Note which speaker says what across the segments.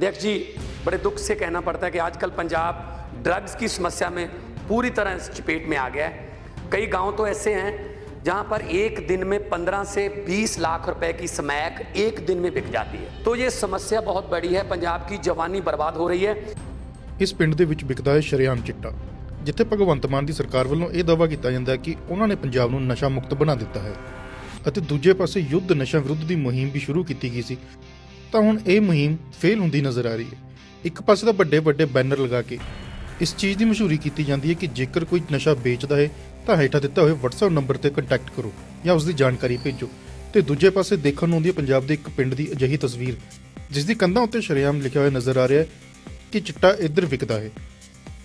Speaker 1: अध्यक्ष जी बड़े दुख से कहना पड़ता है कि आजकल पंजाब ड्रग्स की समस्या में पूरी तरह इस चपेट में आ गया है कई गांव तो ऐसे हैं जहां पर एक दिन में 15 से 20 लाख रुपए की स्मैक एक दिन में बिक जाती है तो ये समस्या बहुत बड़ी है पंजाब की जवानी बर्बाद हो रही है
Speaker 2: ਇਸ ਪਿੰਡ ਦੇ ਵਿੱਚ ਵਿਕਦਾ ਹੈ ਸ਼ਰੇਆਮ ਚਿੱਟਾ ਜਿੱਥੇ ਭਗਵੰਤ ਮਾਨ ਦੀ ਸਰਕਾਰ ਵੱਲੋਂ ਇਹ ਦਾਅਵਾ ਕੀਤਾ ਜਾਂਦਾ ਹੈ ਕਿ ਉਹਨਾਂ ਨੇ ਪੰਜਾਬ ਨੂੰ ਨਸ਼ਾ ਮੁਕਤ ਬਣਾ ਦਿੱਤਾ ਹੈ ਅਤੇ ਦੂਜੇ ਪਾਸੇ ਯੁੱਧ ਨਸ਼ਾ ਵਿਰੁੱਧ ਦੀ ਮੁਹਿੰਮ ਵੀ ਸ਼ੁਰੂ ਕੀਤੀ ਗਈ ਸੀ ਤਾਂ ਹੁਣ ਇਹ ਮੁਹਿੰਮ ਫੇਲ ਹੁੰਦੀ ਨਜ਼ਰ ਆ ਰਹੀ ਹੈ। ਇੱਕ ਪਾਸੇ ਤਾਂ ਵੱਡੇ ਵੱਡੇ ਬੈਨਰ ਲਗਾ ਕੇ ਇਸ ਚੀਜ਼ ਦੀ ਮਸ਼ਹੂਰੀ ਕੀਤੀ ਜਾਂਦੀ ਹੈ ਕਿ ਜੇਕਰ ਕੋਈ ਨਸ਼ਾ ਵੇਚਦਾ ਹੈ, ਤਾਂ ਹੇਠਾਂ ਦਿੱਤਾ ਹੋਏ WhatsApp ਨੰਬਰ ਤੇ ਕੰਟੈਕਟ ਕਰੋ ਜਾਂ ਉਸ ਦੀ ਜਾਣਕਾਰੀ ਭੇਜੋ। ਤੇ ਦੂਜੇ ਪਾਸੇ ਦੇਖਣ ਨੂੰ ਆਉਂਦੀ ਹੈ ਪੰਜਾਬ ਦੇ ਇੱਕ ਪਿੰਡ ਦੀ ਅਜਿਹੀ ਤਸਵੀਰ ਜਿਸ ਦੀ ਕੰਧਾਂ ਉੱਤੇ ਸ਼ਰੇਆਮ ਲਿਖਿਆ ਹੋਇਆ ਨਜ਼ਰ ਆ ਰਿਹਾ ਹੈ ਕਿ ਚਿੱਟਾ ਇੱਧਰ ਵਿਕਦਾ ਹੈ।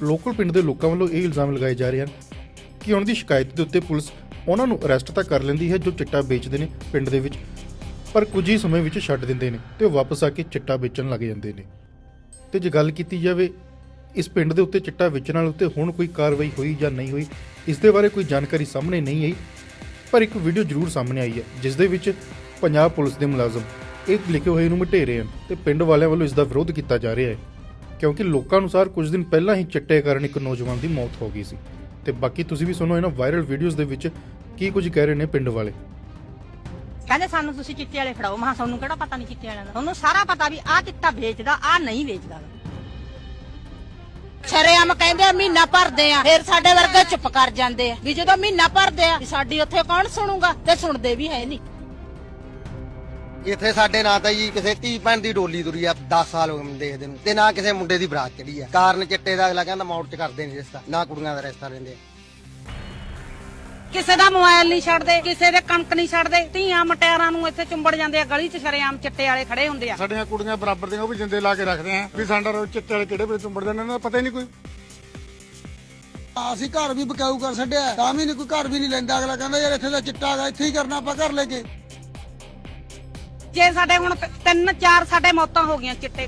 Speaker 2: ਲੋਕਲ ਪਿੰਡ ਦੇ ਲੋਕਾਂ ਵੱਲੋਂ ਇਹ ਇਲਜ਼ਾਮ ਲਗਾਏ ਜਾ ਰਹੇ ਹਨ ਕਿ ਉਹਨਾਂ ਦੀ ਸ਼ਿਕਾਇਤ ਦੇ ਉੱਤੇ ਪੁਲਿਸ ਉਹਨਾਂ ਨੂੰ ਅਰੈਸਟ ਤਾਂ ਕਰ ਲੈਂਦੀ ਹੈ ਜੋ ਚਿੱਟਾ ਵੇਚਦੇ ਨੇ ਪਿੰਡ ਦੇ ਵਿੱਚ। ਪਰ ਕੁਝ ਹੀ ਸਮੇਂ ਵਿੱਚ ਛੱਡ ਦਿੰਦੇ ਨੇ ਤੇ ਉਹ ਵਾਪਸ ਆ ਕੇ ਚਿੱਟਾ ਵੇਚਣ ਲੱਗ ਜਾਂਦੇ ਨੇ। ਤੇ ਜੇ ਗੱਲ ਕੀਤੀ ਜਾਵੇ, ਇਸ ਪਿੰਡ ਦੇ ਉੱਤੇ ਚਿੱਟਾ ਵੇਚਣ ਵਾਲੇ ਉੱਤੇ ਹੁਣ ਕੋਈ ਕਾਰਵਾਈ ਹੋਈ ਜਾਂ ਨਹੀਂ ਹੋਈ, ਇਸ ਦੇ ਬਾਰੇ ਕੋਈ ਜਾਣਕਾਰੀ ਸਾਹਮਣੇ ਨਹੀਂ ਆਈ, ਪਰ ਇੱਕ ਵੀਡੀਓ ਜ਼ਰੂਰ ਸਾਹਮਣੇ ਆਈ ਹੈ, ਜਿਸ ਦੇ ਵਿੱਚ ਪੰਜਾਬ ਪੁਲਿਸ ਦੇ ਮੁਲਾਜ਼ਮ ਇਹ ਲਿਖੇ ਹੋਏ ਨੂੰ ਮਟੇਰੇ ਹਨ ਤੇ ਪਿੰਡ ਵਾਲਿਆਂ ਵੱਲੋਂ ਇਸ ਦਾ ਵਿਰੋਧ ਕੀਤਾ ਜਾ ਰਿਹਾ ਹੈ, ਕਿਉਂਕਿ ਲੋਕਾਂ ਅਨੁਸਾਰ ਕੁਝ ਦਿਨ ਪਹਿਲਾਂ ਹੀ ਚਿੱਟੇ ਕਾਰਨ ਇੱਕ ਨੌਜਵਾਨ ਦੀ ਮੌਤ ਹੋ ਗਈ ਸੀ। ਤੇ ਬਾਕੀ ਤੁਸੀਂ ਵੀ ਸੁਣੋ ਇਹਨਾਂ ਵਾਇਰਲ ਵੀਡੀਓਜ਼ ਦੇ ਵਿੱਚ ਕੀ ਕੁਝ ਕਹਿ ਰਹੇ ਨੇ ਪਿੰਡ ਵਾਲੇ।
Speaker 3: ਕਹਿੰਦੇ ਸਾਨੂੰ ਤੁਸੀਂ ਚਿੱਟੇ ਵਾਲੇ ਫੜਾਓ। ਮਹਾ ਸਾਨੂੰ ਕਿਹੜਾ ਪਤਾ ਨਹੀਂ ਚਿੱਟੇ ਵਾਲਿਆਂ ਦਾ। ਤੁਹਾਨੂੰ ਸਾਰਾ ਪਤਾ ਵੀ ਆਹ ਚਿੱਟਾ ਵੇਚਦਾ, ਆਹ ਨਹੀਂ ਵੇਚਦਾ।
Speaker 4: ਸ਼ਰੇਆਮ ਕਹਿੰਦੇ ਆ, ਮਹੀਨਾ ਭਰਦੇ ਆ, ਫਿਰ ਸਾਡੇ ਵਰਗੇ ਚੁੱਪ ਕਰ ਜਾਂਦੇ ਆ। ਵੀ ਜਦੋਂ ਮਹੀਨਾ ਭਰਦੇ ਆ, ਵੀ ਸਾਡੀ ਉੱਥੇ ਕੌਣ ਸੁਣੂਗਾ ਤੇ ਸੁਣਦੇ ਵੀ ਹੈ ਨਹੀਂ।
Speaker 5: ਇੱਥੇ ਸਾਡੇ ਨਾਂ ਤਾਂ ਜੀ ਕਿਸੇ ਧੀ ਭੈਣ ਦੀ ਡੋਲੀ ਤੁਰੀ ਆ 10 ਸਾਲ ਹੋ ਗਏ ਮੈਨੂੰ ਦੇਖਦੇ ਨੂੰ। ਤੇ ਨਾ ਕਿਸੇ ਮੁੰਡੇ ਦੀ ਬਰਾਤ ਚੜੀ ਆ। ਕਾਰਨ ਚਿੱਟੇ ਦਾ ਅਗਲਾ ਕਹਿੰਦਾ ਮੌਤ ਚ ਕਰਦੇ ਨਹੀਂ ਰਿਸ਼ਤਾ, ਨਾ ਕੁੜੀਆਂ ਦਾ ਰਿਸ਼ਤਾ ਲੈਂਦੇ ਆ।
Speaker 3: ਕਿਸੇ ਦਾ ਮੋਬਾਈਲ ਨਹੀਂ ਛੱਡਦੇ ਕਿਸੇ ਦੇ ਕਣਕ ਨਹੀਂ ਛੱਡਦੇ। ਧੀਆਂ ਮਟਿਆਰਾਂ ਨੂੰ ਇੱਥੇ ਚੁੰਬੜ ਜਾਂਦੇ ਆ ਗਲੀ 'ਚ ਸ਼ਰੇਆਮ ਚਿੱਟੇ ਵਾਲੇ ਖੜੇ ਹੁੰਦੇ ਆ।
Speaker 6: ਸਾਡੀਆਂ ਕੁੜੀਆਂ ਬਰਾਬਰ ਦੀਆਂ ਉਹ ਵੀ ਜਿੰਦੇ ਲਾ ਕੇ ਰੱਖਦੇ ਆ ਵੀ ਸਾਡਾ ਰੋ ਚਿੱਟੇ ਵਾਲੇ ਕਿਹੜੇ ਵੇਲੇ ਚੁੰਬੜ ਜਾਂਦੇ ਇਹਨਾਂ ਦਾ ਪਤਾ ਹੀ ਨਹੀਂ ਕੋਈ।
Speaker 7: ਅਸੀਂ ਘਰ ਵੀ ਬਕਾਊ ਕਰ ਛੱਡਿਆ ਤਾਂ ਵੀ ਨਹੀਂ ਕੋਈ ਘਰ ਵੀ ਨਹੀਂ ਲੈਂਦਾ। ਅਗਲਾ ਕਹਿੰਦਾ ਯਾਰ ਇੱਥੇ ਤਾਂ ਚਿੱਟਾ ਹੈਗਾ ਇੱਥੇ ਹੀ ਕਰਨਾ ਆਪਾਂ ਘਰ ਲੈ ਕੇ।
Speaker 3: ਜੇ ਸਾਡੇ ਹੁਣ ਤ- ਤਿੰਨ ਚਾਰ ਸਾਡੇ ਮੌਤਾਂ ਹੋ ਗਈਆਂ ਚਿੱਟੇ